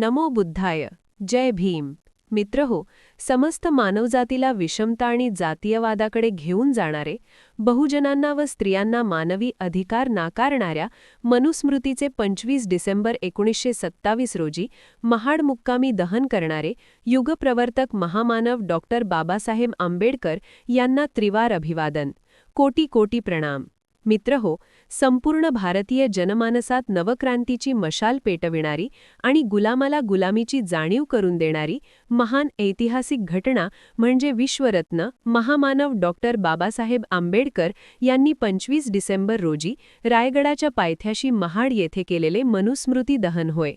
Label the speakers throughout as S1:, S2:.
S1: नमो बुद्धाय जय भीम. मित्र हो समस्त मानवजातीला विषमता आणि जातीयवादाकडे घेऊन जाणारे बहुजनांना व स्त्रियांना मानवी अधिकार नाकारणाऱ्या मनुस्मृतीचे पंचवीस डिसेंबर एकोणीसशे सत्तावीस रोजी महाड मुक्कामी दहन करणारे युगप्रवर्तक महामानव डॉक्टर बाबासाहेब आंबेडकर यांना त्रिवार अभिवादन. कोटी कोटी प्रणाम. मित्र हो संपूर्ण भारतीय जनमानसात नवक्रांतीची मशाल पेटविणारी आणि गुलामाला गुलामीची जाणीव करून देणारी महान ऐतिहासिक घटना म्हणजे विश्वरत्न महामानव डॉक्टर बाबासाहेब आंबेडकर यांनी पंचवीस डिसेंबर रोजी रायगडाच्या पायथ्याशी महाड येथे केलेले मनुस्मृती दहन होय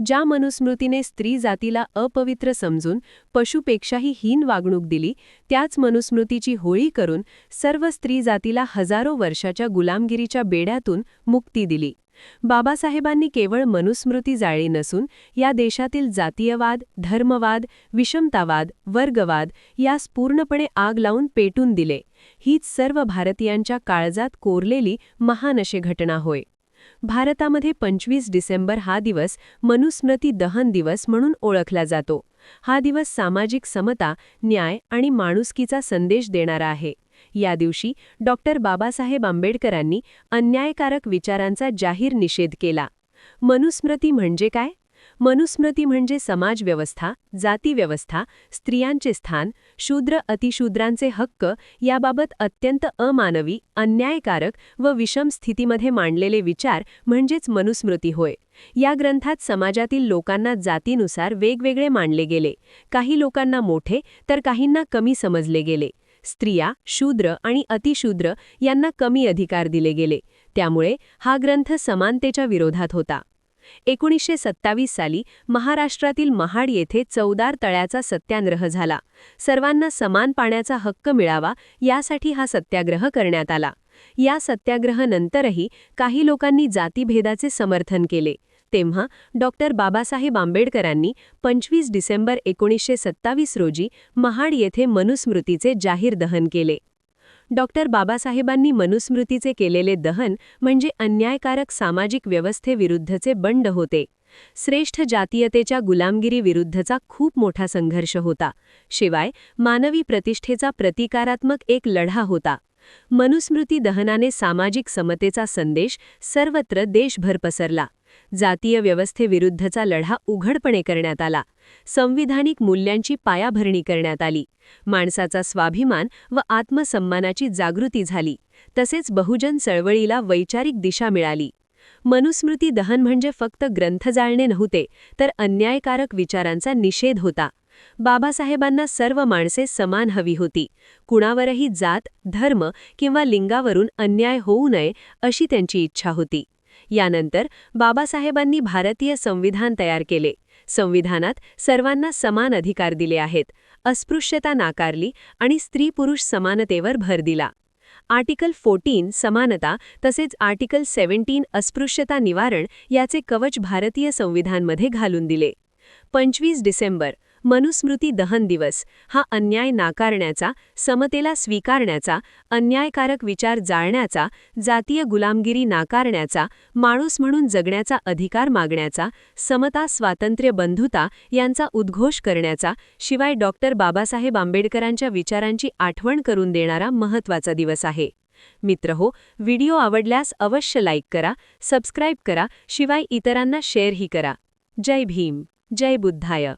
S1: ज्या मनुस्मृतीने स्त्री जातीला अपवित्र समजून पशुपेक्षाही हीन वागणूक दिली त्याच मनुस्मृतीची होळी करून सर्व स्त्री जातीला हजारो वर्षाच्या गुलामगिरीच्या बेड्यातून मुक्ती दिली. बाबासाहेबांनी केवळ मनुस्मृती जाळी नसून या देशातील जातीयवाद धर्मवाद विषमतावाद वर्गवाद यास पूर्णपणे आग लावून पेटून दिले. हीच सर्व भारतीयांच्या काळजात कोरलेली महान अशी घटना होय. भारतामध्ये पंचवीस डिसेंबर हा दिवस मनुस्मृती दहन दिवस म्हणून ओळखला जातो. हा दिवस सामाजिक समता न्याय आणि माणुसकीचा संदेश देणारा आहे. या दिवशी डॉक्टर बाबासाहेब आंबेडकरांनी अन्यायकारक विचारांचा जाहीर निषेध केला. मनुस्मृती म्हणजे काय? मनुस्मृती म्हणजे समाजव्यवस्था जातीव्यवस्था स्त्रियांचे स्थान शूद्र अतिशूद्रांचे हक्क याबाबत अत्यंत अमानवी अन्यायकारक व विषम स्थितीमध्ये मांडलेले विचार म्हणजेच मनुस्मृती होय. या ग्रंथात समाजातील लोकांना जातीनुसार वेगवेगळे मांडले गेले. काही लोकांना मोठे तर काहींना कमी समजले गेले. स्त्रिया शूद्र आणि अतिशूद्र यांना कमी अधिकार दिले गेले. त्यामुळे हा ग्रंथ समानतेच्या विरोधात होता. एकोणीसशे सत्तावीस साली महाराष्ट्रातील महाड येथे चौदार तळ्याचा सत्याग्रह झाला. सर्वांना समान पाण्याचा हक्क मिळावा यासाठी हा सत्याग्रह करण्यात आला. या सत्याग्रहानंतरही काही लोकांनी जातीभेदाचे समर्थन केले. तेव्हा डॉक्टर बाबासाहेब आंबेडकरांनी पंचवीस डिसेंबर एकोणीसशे सत्तावीस रोजी महाड येथे मनुस्मृतीचे जाहीर दहन केले. डॉक्टर बाबासाहेबांनी मनुस्मृतीचे केलेले दहन म्हणजे अन्यायकारक सामाजिक व्यवस्थेविरुद्धचे बंड होते. श्रेष्ठ जातीयतेच्या गुलामगिरी विरुद्धचा खूप मोठा संघर्ष होता. शिवाय मानवी प्रतिष्ठेचा प्रतिकारात्मक एक लढा होता. मनुस्मृती दहनाने सामाजिक समतेचा संदेश सर्वत्र देशभर पसरला. जातीय व्यवस्थेविरुद्धचा लढा उघडपणे करण्यात आला. संविधानिक मूल्यांची पायाभरणी करण्यात आली. माणसाचा स्वाभिमान व आत्मसन्मानाची जागृती झाली. तसेच बहुजन चळवळीला वैचारिक दिशा मिळाली. मनुस्मृती दहन म्हणजे फक्त ग्रंथ जाळणे नव्हते तर अन्यायकारक विचारांचा निषेध होता. बाबासाहेबांना सर्व माणसे समान हवी होती. कुणावरही जात धर्म किंवा लिंगावरून अन्याय होऊ नये अशी त्यांची इच्छा होती. यानंतर बाबासाहेबांनी भारतीय संविधान तयार केले. संविधानात सर्वांना समान अधिकार दिले आहेत. अस्पृश्यता नाकारली आणि स्त्री पुरुष समानतेवर भर दिला. आर्टिकल फोर्टीन समानता तसेच आर्टिकल सेव्हन्टीन अस्पृश्यता निवारण याचे कवच भारतीय संविधानमध्ये घालून दिले. पंचवीस डिसेंबर मनुस्मृती दहन दिवस हा अन्याय नाकारण्याचा समतेला स्वीकारण्याचा अन्यायकारक विचार जाळण्याचा जातीय गुलामगिरी नाकारण्याचा माणूस म्हणून जगण्याचा अधिकार मागण्याचा समता स्वातंत्र्य बंधुता यांचा उद्घोष करण्याचा शिवाय डॉक्टर बाबासाहेब आंबेडकरांच्या विचारांची आठवण करून देणारा महत्त्वाचा दिवस आहे. मित्र हो व्हिडिओ आवडल्यास अवश्य लाईक करा सबस्क्राईब करा शिवाय इतरांना शेअरही करा. जय भीम जय बुद्धाय.